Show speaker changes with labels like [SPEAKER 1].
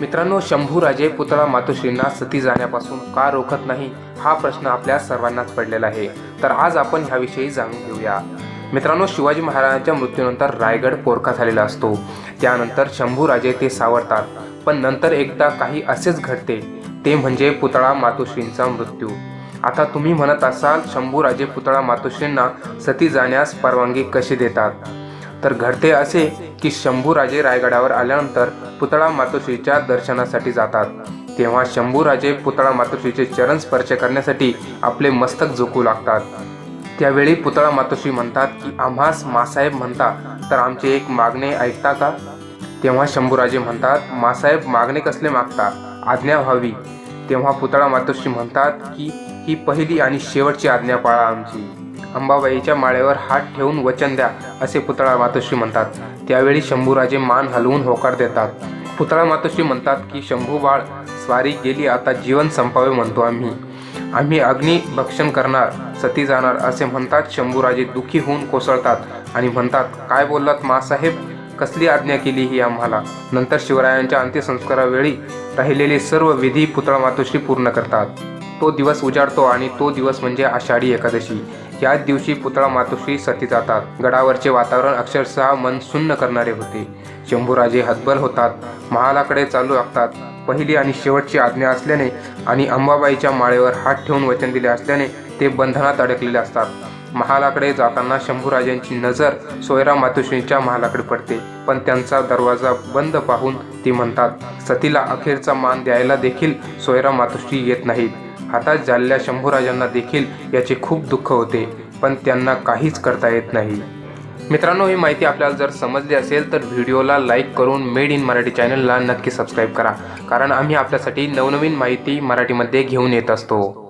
[SPEAKER 1] मित्रांनो शंभूराजे पुतळा मातोश्रींना सती जाण्यापासून का रोखत नाही हा प्रश्न आपल्या सर्वांनाच पडलेला आहे. तर आज आपण ह्याविषयी जाणून घेऊया. मित्रांनो शिवाजी महाराजांच्या मृत्यूनंतर रायगड पोरखा झालेला असतो. त्यानंतर शंभूराजे ते सावरतात. पण नंतर एकदा काही असेच घडते. ते म्हणजे पुतळा मातोश्रींचा मृत्यू. आता तुम्ही म्हणत असाल शंभूराजे पुतळा मातोश्रींना सती जाण्यास परवानगी कशी देतात? तर घडते असे की शंभूराजे रायगडावर आल्यानंतर पुतळा मातोश्रीच्या दर्शनासाठी जातात. तेव्हा शंभूराजे पुतळा मातोश्रीचे चरण स्पर्श करण्यासाठी आपले मस्तक झोकू लागतात. त्यावेळी पुतळा मातोश्री म्हणतात की आम्हास मासाहेब म्हणता तर आमचे एक मागणे ऐकता का? तेव्हा शंभूराजे म्हणतात मासाहेब मागणे कसले मागता? आज्ञा व्हावी. तेव्हा पुतळा मातोश्री म्हणतात की ही पहिली आणि शेवटची आज्ञा पाळा आमची. अंबाबाईच्या माळेवर हात ठेवून वचन द्या असे पुतळा मातोश्री म्हणतात. त्यावेळी शंभूराजे मान हलवून होकार देतात. पुतळा मातोश्री म्हणतात की शंभू बाळ स्वारी गेली आता जीवन संपावे म्हणतो आम्ही. आम्ही अग्नी भक्षण करणार सती जाणार असे म्हणतात. शंभूराजे दुखी होऊन कोसळतात आणि म्हणतात काय बोललात मासाहेब कसली आज्ञा केली ही आम्हाला? नंतर शिवरायांच्या अंत्यसंस्कारावेळी राहिलेले सर्व विधी पुतळा मातोश्री पूर्ण करतात. तो दिवस उजाडतो आणि तो दिवस म्हणजे आषाढी एकादशी. याच दिवशी पुतळा मातोश्री सती जातात. गडावरचे वातावरण अक्षरशः मन सुन्न करणारे होते. शंभूराजे हतबल होतात. महालाकडे चालू लागतात. पहिली आणि शेवटची आज्ञा असल्याने आणि अंबाबाईच्या माळेवर हात ठेवून वचन दिले असल्याने ते बंधनात अडकलेले असतात. महालाकडे जाताना शंभूराजांची नजर सोयरा मातोश्रींच्या महालाकडे पडते. पण त्यांचा दरवाजा बंद पाहून ती म्हणतात सतीला अखेरचा मान द्यायला देखील सोयरा मातोश्री येत नाहीत. हातात झालेल्या शंभूराजांना देखील याचे खूप दुःख होते पण त्यांना काहीच करता येत नाही. मित्रांनो ही माहिती आपल्याला जर समजली असेल तर व्हिडिओला लाईक करून मेड इन मराठी चॅनलला नक्की सबस्क्राईब करा. कारण आम्ही आपल्यासाठी नवनवीन माहिती मराठीमध्ये घेऊन येत असतो.